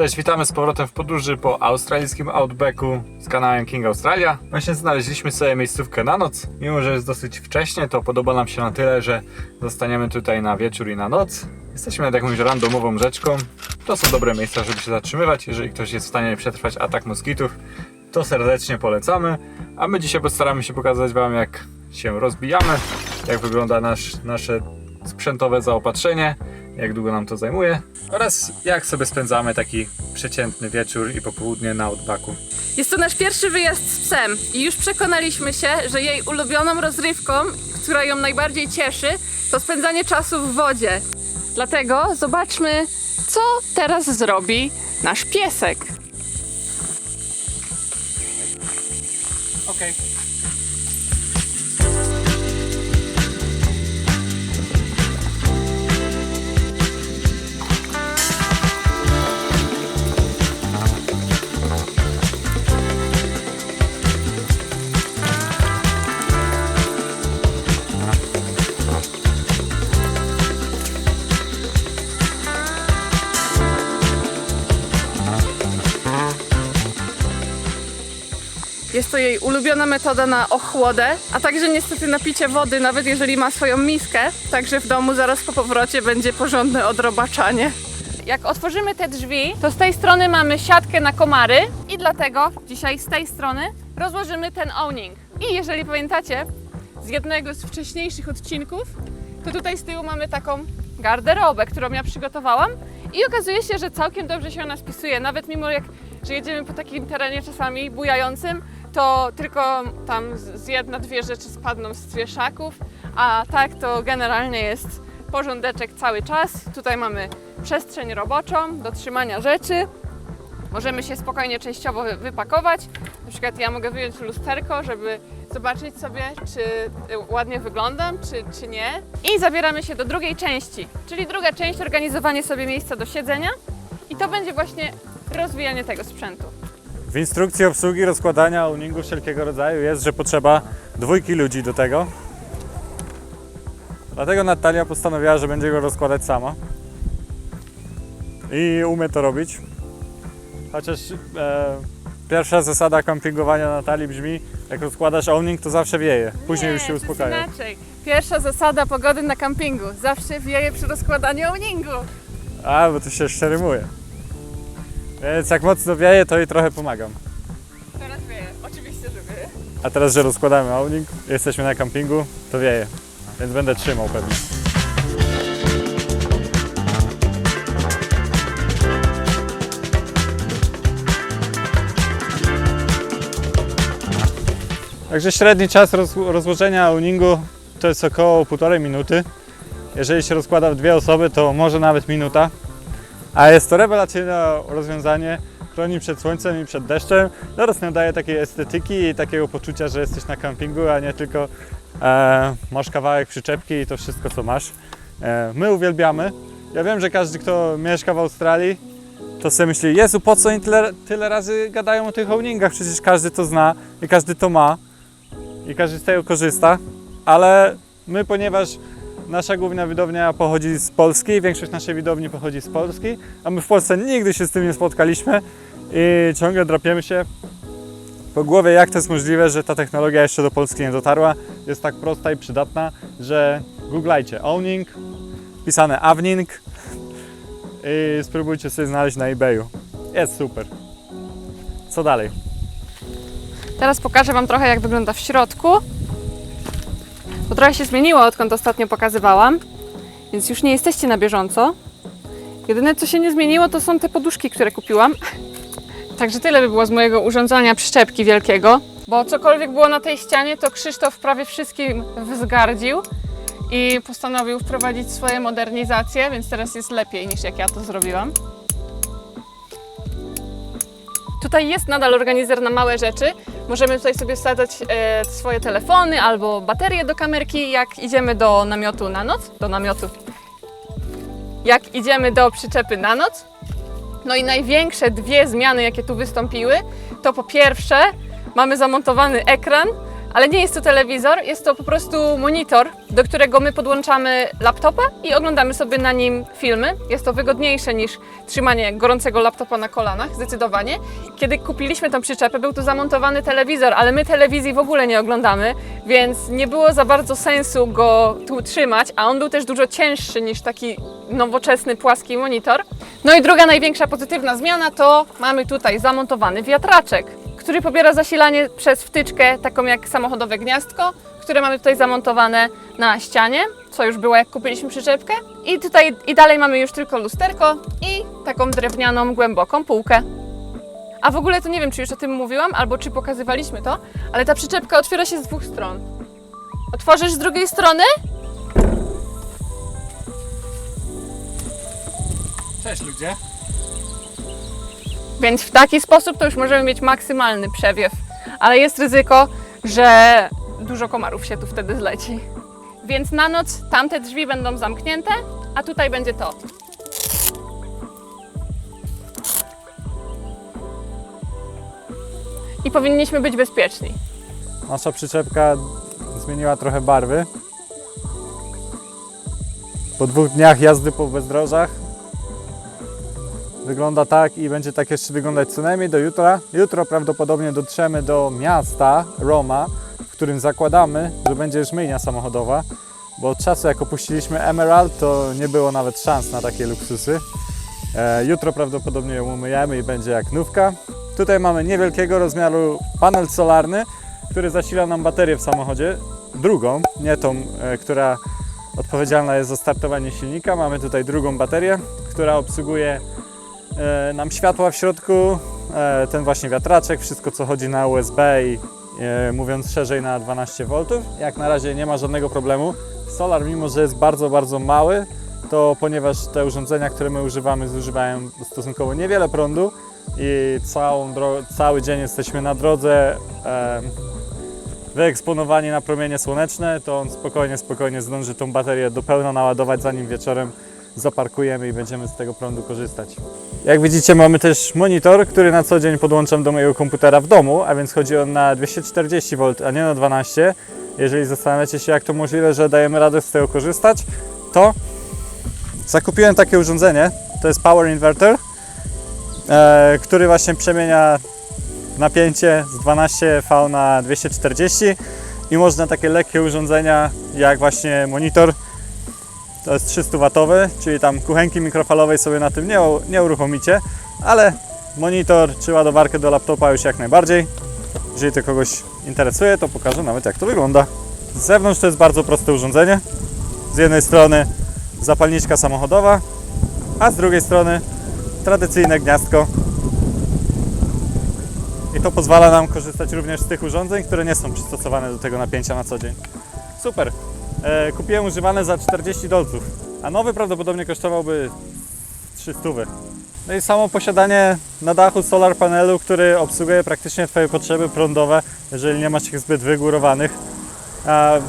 Cześć, witamy z powrotem w podróży po australijskim Outbacku z kanałem King Australia. Właśnie znaleźliśmy sobie miejscówkę na noc. Mimo, że jest dosyć wcześnie, to podoba nam się na tyle, że zostaniemy tutaj na wieczór i na noc. Jesteśmy nad jakąś randomową rzeczką. To są dobre miejsca, żeby się zatrzymywać. Jeżeli ktoś jest w stanie przetrwać atak moskitów, to serdecznie polecamy. A my dzisiaj postaramy się pokazać Wam, jak się rozbijamy, jak wygląda nasz, nasze sprzętowe zaopatrzenie, jak długo nam to zajmuje oraz jak sobie spędzamy taki przeciętny wieczór i popołudnie na Outbacku. Jest to nasz pierwszy wyjazd z psem i już przekonaliśmy się, że jej ulubioną rozrywką, która ją najbardziej cieszy, to spędzanie czasu w wodzie. Dlatego zobaczmy, co teraz zrobi nasz piesek. Okej. Jest jej ulubiona metoda na ochłodę, a także niestety na picie wody, nawet jeżeli ma swoją miskę. Także w domu zaraz po powrocie będzie porządne odrobaczanie. Jak otworzymy te drzwi, to z tej strony mamy siatkę na komary i dlatego dzisiaj z tej strony rozłożymy ten owning. I jeżeli pamiętacie z jednego z wcześniejszych odcinków, to tutaj z tyłu mamy taką garderobę, którą ja przygotowałam i okazuje się, że całkiem dobrze się ona spisuje, nawet mimo jak, że jedziemy po takim terenie czasami bujającym, to tylko tam z jedna, dwie rzeczy spadną z wieszaków, a tak to generalnie jest porządeczek cały czas. Tutaj mamy przestrzeń roboczą do trzymania rzeczy. Możemy się spokojnie częściowo wy- wypakować. Na przykład ja mogę wyjąć lusterko, żeby zobaczyć sobie, czy ładnie wyglądam, czy, czy nie. I zabieramy się do drugiej części, czyli druga część organizowanie sobie miejsca do siedzenia. I to będzie właśnie rozwijanie tego sprzętu. W instrukcji obsługi rozkładania owningu wszelkiego rodzaju jest, że potrzeba dwójki ludzi do tego. Dlatego Natalia postanowiła, że będzie go rozkładać sama. I umie to robić. Chociaż e, pierwsza zasada kampingowania Natalii brzmi, jak rozkładasz owning, to zawsze wieje. Później już się to jest uspokaja. inaczej. Pierwsza zasada pogody na kampingu. Zawsze wieje przy rozkładaniu owningu. A, bo to się jeszcze rymuje. Więc jak mocno wieje, to jej trochę pomagam. Teraz wieje. Oczywiście, że wieje. A teraz, że rozkładamy owning, jesteśmy na kampingu, to wieje. Więc będę trzymał pewnie. Także średni czas roz, rozłożenia owningu to jest około półtorej minuty. Jeżeli się rozkłada w dwie osoby, to może nawet minuta. A jest to rewelacyjne rozwiązanie. Chroni przed słońcem i przed deszczem oraz nadaje takiej estetyki i takiego poczucia, że jesteś na kampingu, a nie tylko e, masz kawałek przyczepki i to wszystko, co masz. E, my uwielbiamy. Ja wiem, że każdy, kto mieszka w Australii, to sobie myśli, Jezu, po co oni tyle, tyle razy gadają o tych owningach? Przecież każdy to zna i każdy to ma i każdy z tego korzysta, ale my, ponieważ nasza główna widownia pochodzi z Polski, większość naszej widowni pochodzi z Polski, a my w Polsce nigdy się z tym nie spotkaliśmy i ciągle drapiemy się po głowie, jak to jest możliwe, że ta technologia jeszcze do Polski nie dotarła. Jest tak prosta i przydatna, że googlajcie owning, pisane awning i spróbujcie sobie znaleźć na eBayu. Jest super. Co dalej? Teraz pokażę Wam trochę, jak wygląda w środku. Bo trochę się zmieniło, odkąd ostatnio pokazywałam, więc już nie jesteście na bieżąco. Jedyne, co się nie zmieniło, to są te poduszki, które kupiłam. Także tyle by było z mojego urządzania przyczepki wielkiego. Bo cokolwiek było na tej ścianie, to Krzysztof prawie wszystkim wzgardził i postanowił wprowadzić swoje modernizacje, więc teraz jest lepiej niż jak ja to zrobiłam. Tutaj jest nadal organizer na małe rzeczy. Możemy tutaj sobie wsadzać e, swoje telefony albo baterie do kamerki, jak idziemy do namiotu na noc. Do namiotu. Jak idziemy do przyczepy na noc. No i największe dwie zmiany, jakie tu wystąpiły, to po pierwsze mamy zamontowany ekran Ale nie jest to telewizor, jest to po prostu monitor, do którego my podłączamy laptopa i oglądamy sobie na nim filmy. Jest to wygodniejsze niż trzymanie gorącego laptopa na kolanach, zdecydowanie. Kiedy kupiliśmy tą przyczepę, był tu zamontowany telewizor, ale my telewizji w ogóle nie oglądamy, więc nie było za bardzo sensu go tu trzymać, a on był też dużo cięższy niż taki nowoczesny, płaski monitor. No i druga największa pozytywna zmiana to mamy tutaj zamontowany wiatraczek, który pobiera zasilanie przez wtyczkę, taką jak samochodowe gniazdko, które mamy tutaj zamontowane na ścianie, co już było jak kupiliśmy przyczepkę. I tutaj i dalej mamy już tylko lusterko i taką drewnianą, głęboką półkę. A w ogóle to nie wiem, czy już o tym mówiłam, albo czy pokazywaliśmy to, ale ta przyczepka otwiera się z dwóch stron. Otworzysz z drugiej strony? Cześć ludzie. Więc w taki sposób to już możemy mieć maksymalny przewiew. Ale jest ryzyko, że dużo komarów się tu wtedy zleci. Więc na noc tamte drzwi będą zamknięte, a tutaj będzie to. I powinniśmy być bezpieczni. Nasza przyczepka zmieniła trochę barwy. Po dwóch dniach jazdy po bezdrożach wygląda tak i będzie tak jeszcze wyglądać co najmniej do jutra. Jutro prawdopodobnie dotrzemy do miasta Roma, w którym zakładamy, że będzie już myjnia samochodowa, bo od czasu jak opuściliśmy Emerald, to nie było nawet szans na takie luksusy. E, jutro prawdopodobnie ją umyjemy i będzie jak nówka. Tutaj mamy niewielkiego rozmiaru panel solarny, który zasila nam baterię w samochodzie. Drugą, nie tą, e, która odpowiedzialna jest za startowanie silnika. Mamy tutaj drugą baterię, która obsługuje nam światła w środku, e, ten właśnie wiatraczek, wszystko co chodzi na USB i e, mówiąc szerzej na 12 V. Jak na razie nie ma żadnego problemu. Solar, mimo że jest bardzo, bardzo mały, to ponieważ te urządzenia, które my używamy, zużywają stosunkowo niewiele prądu i całą cały dzień jesteśmy na drodze e, wyeksponowani na promienie słoneczne, to on spokojnie, spokojnie zdąży tą baterię do pełna naładować, zanim wieczorem zaparkujemy i będziemy z tego prądu korzystać. Jak widzicie mamy też monitor, który na co dzień podłączam do mojego komputera w domu, a więc chodzi on na 240 V, a nie na 12. Jeżeli zastanawiacie się jak to możliwe, że dajemy radę z tego korzystać, to zakupiłem takie urządzenie, to jest Power Inverter, e, który właśnie przemienia napięcie z 12V na 240 i można takie lekkie urządzenia jak właśnie monitor to jest 300 watowy, czyli tam kuchenki mikrofalowej sobie na tym nie, nie uruchomicie, ale monitor czy ładowarkę do laptopa już jak najbardziej. Jeżeli to kogoś interesuje, to pokażę nawet jak to wygląda. Z zewnątrz to jest bardzo proste urządzenie. Z jednej strony zapalniczka samochodowa, a z drugiej strony tradycyjne gniazdko i to pozwala nam korzystać również z tych urządzeń, które nie są przystosowane do tego napięcia na co dzień. Super. E, kupiłem używane za 40 dolców, a nowy prawdopodobnie kosztowałby 300. No i samo posiadanie na dachu solar panelu, który obsługuje praktycznie Twoje potrzeby prądowe, jeżeli nie masz ich zbyt wygórowanych. E,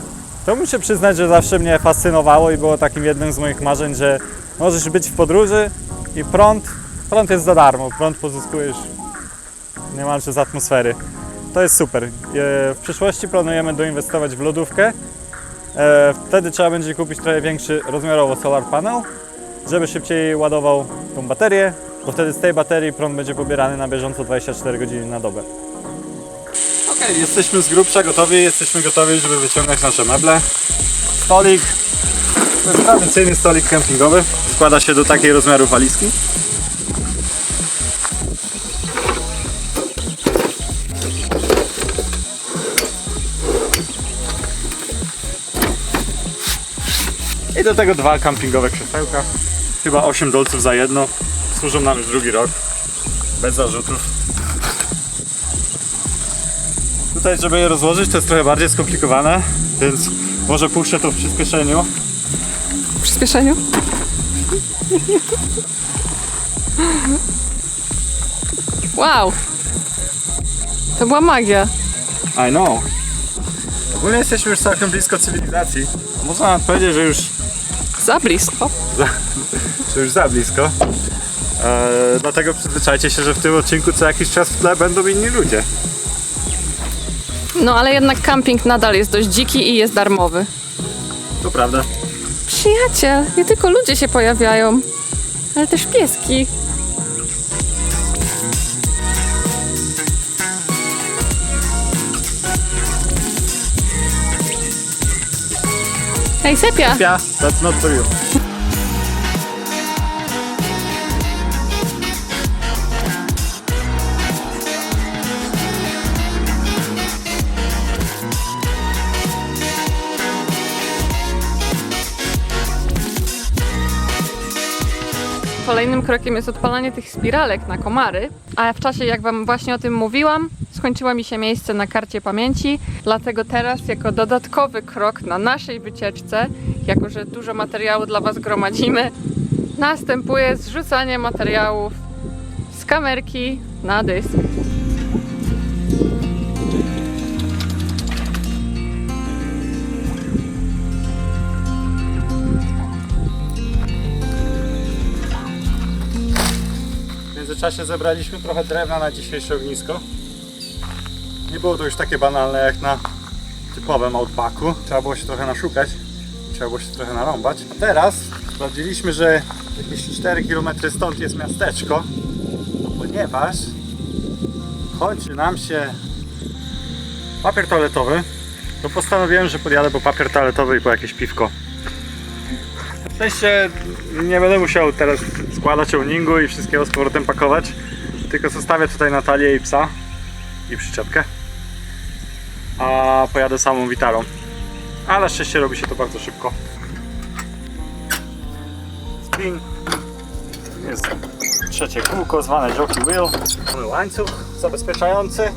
to muszę przyznać, że zawsze mnie fascynowało i było takim jednym z moich marzeń, że możesz być w podróży i prąd, prąd jest za darmo, prąd pozyskujesz niemalże z atmosfery. To jest super. E, W przyszłości planujemy doinwestować w lodówkę. E, Wtedy trzeba będzie kupić trochę większy rozmiarowo solar panel, żeby szybciej ładował tą baterię, bo wtedy z tej baterii prąd będzie pobierany na bieżąco 24 godziny na dobę. Ok, jesteśmy z grubsza gotowi, jesteśmy gotowi, żeby wyciągnąć nasze meble. Stolik, to jest tradycyjny stolik kempingowy, składa się do takiej rozmiaru walizki. I do tego dwa kampingowe krzesełka. Chyba 8 dolców za jedno. Służą nam już drugi rok. Bez zarzutów. Tutaj, żeby je rozłożyć, to jest trochę bardziej skomplikowane, więc może puszczę to w przyspieszeniu. W przyspieszeniu? Wow! To była magia. I know. Ogólnie jesteśmy już całkiem blisko cywilizacji. Można nawet powiedzieć, że już Za blisko. za, że już za blisko. Eee, dlatego przyzwyczajcie się, że w tym odcinku co jakiś czas w tle będą inni ludzie. No ale jednak camping nadal jest dość dziki i jest darmowy. To prawda. Przyjaciel, nie tylko ludzie się pojawiają, ale też pieski. Hej, Sepia! Yeah, that's not for you. Kolejnym krokiem jest odpalanie tych spiralek na komary, a w czasie jak Wam właśnie o tym mówiłam, skończyło mi się miejsce na karcie pamięci, dlatego teraz jako dodatkowy krok na naszej wycieczce, jako że dużo materiału dla Was gromadzimy, następuje zrzucanie materiałów z kamerki na dysk. W międzyczasie zebraliśmy trochę drewna na dzisiejsze ognisko. Nie było to już takie banalne jak na typowym outbacku. Trzeba było się trochę naszukać, trzeba było się trochę narąbać. A teraz sprawdziliśmy, że jakieś 4 km stąd jest miasteczko, ponieważ kończy nam się papier toaletowy, to postanowiłem, że podjadę po papier toaletowy i po jakieś piwko. W szczęście nie będę musiał teraz składać owningu i wszystkiego z powrotem pakować, tylko zostawię tutaj Natalię i psa i przyczepkę, a pojadę samą witarą. A na szczęście robi się to bardzo szybko. Spin. Jest trzecie kółko zwane jockey wheel. Mamy łańcuch zabezpieczający.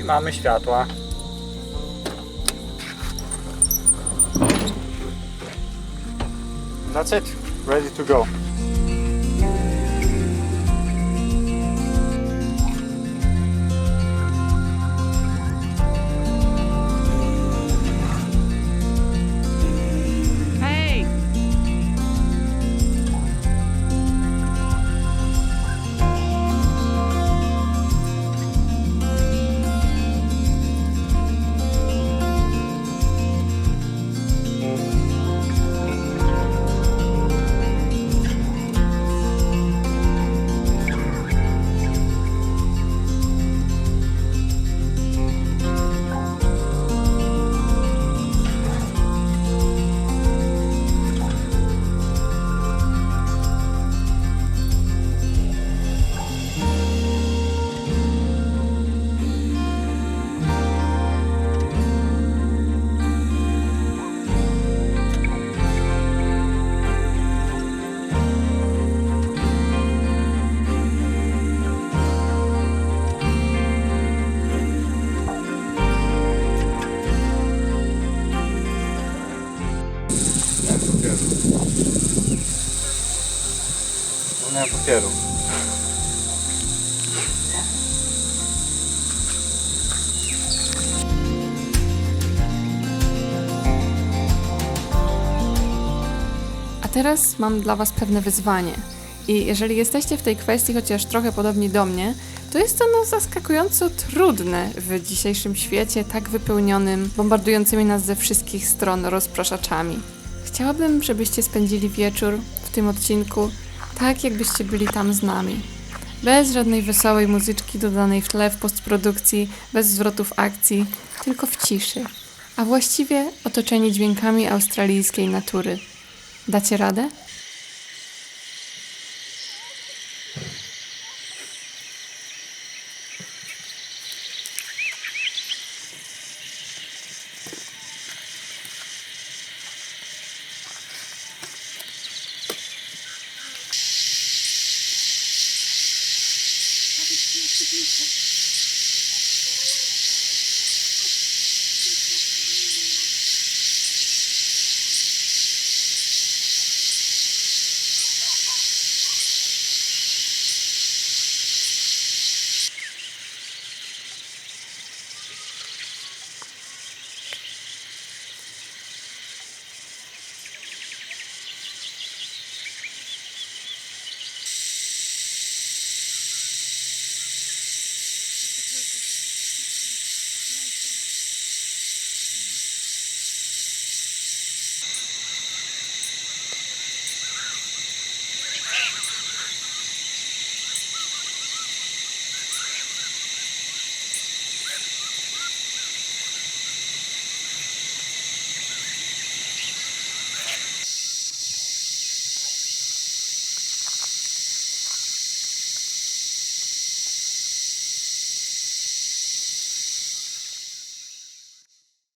I mamy światła. That's it. Ready to go. Mam papieru. A teraz mam dla Was pewne wyzwanie. I jeżeli jesteście w tej kwestii chociaż trochę podobni do mnie, to jest to no zaskakująco trudne w dzisiejszym świecie, tak wypełnionym, bombardującymi nas ze wszystkich stron rozpraszaczami. Chciałabym, żebyście spędzili wieczór w tym odcinku tak, jakbyście byli tam z nami. Bez żadnej wesołej muzyczki dodanej w tle w postprodukcji, bez zwrotów akcji, tylko w ciszy. A właściwie otoczeni dźwiękami australijskiej natury. Dacie radę?